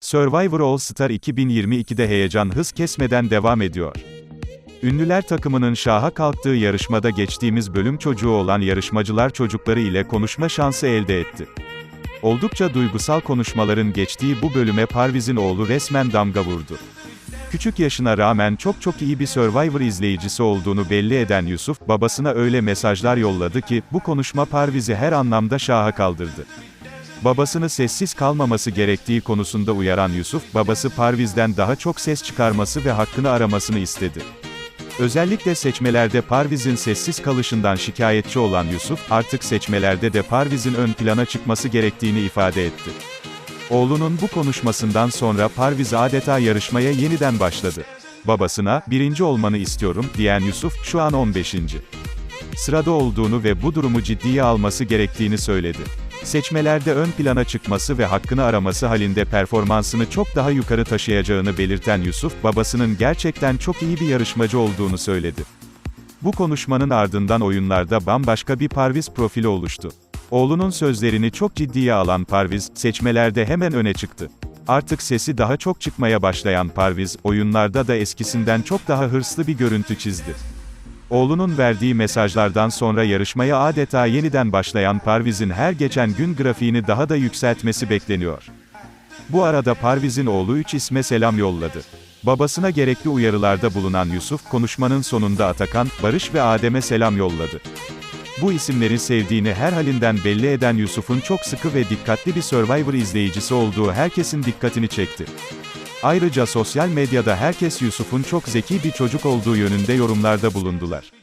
Survivor All Star 2022'de heyecan hız kesmeden devam ediyor. Ünlüler takımının şaha kalktığı yarışmada geçtiğimiz bölüm çocuğu olan yarışmacılar çocukları ile konuşma şansı elde etti. Oldukça duygusal konuşmaların geçtiği bu bölüme Parviz'in oğlu resmen damga vurdu. Küçük yaşına rağmen çok çok iyi bir Survivor izleyicisi olduğunu belli eden Yusuf, babasına öyle mesajlar yolladı ki, bu konuşma Parviz'i her anlamda şaha kaldırdı. Babasını sessiz kalmaması gerektiği konusunda uyaran Yusuf, babası Parviz'den daha çok ses çıkarması ve hakkını aramasını istedi. Özellikle seçmelerde Parviz'in sessiz kalışından şikayetçi olan Yusuf, artık seçmelerde de Parviz'in ön plana çıkması gerektiğini ifade etti. Oğlunun bu konuşmasından sonra Parviz adeta yarışmaya yeniden başladı. Babasına, birinci olmanı istiyorum, diyen Yusuf, şu an 15. Sırada olduğunu ve bu durumu ciddiye alması gerektiğini söyledi. Seçmelerde ön plana çıkması ve hakkını araması halinde performansını çok daha yukarı taşıyacağını belirten Yusuf, babasının gerçekten çok iyi bir yarışmacı olduğunu söyledi. Bu konuşmanın ardından oyunlarda bambaşka bir Parviz profili oluştu. Oğlunun sözlerini çok ciddiye alan Parviz, seçmelerde hemen öne çıktı. Artık sesi daha çok çıkmaya başlayan Parviz, oyunlarda da eskisinden çok daha hırslı bir görüntü çizdi. Oğlunun verdiği mesajlardan sonra yarışmaya adeta yeniden başlayan Parviz'in her geçen gün grafiğini daha da yükseltmesi bekleniyor. Bu arada Parviz'in oğlu 3 isme selam yolladı. Babasına gerekli uyarılarda bulunan Yusuf, konuşmanın sonunda Atakan, Barış ve Adem'e selam yolladı. Bu isimleri sevdiğini her halinden belli eden Yusuf'un çok sıkı ve dikkatli bir Survivor izleyicisi olduğu herkesin dikkatini çekti. Ayrıca sosyal medyada herkes Yusuf'un çok zeki bir çocuk olduğu yönünde yorumlarda bulundular.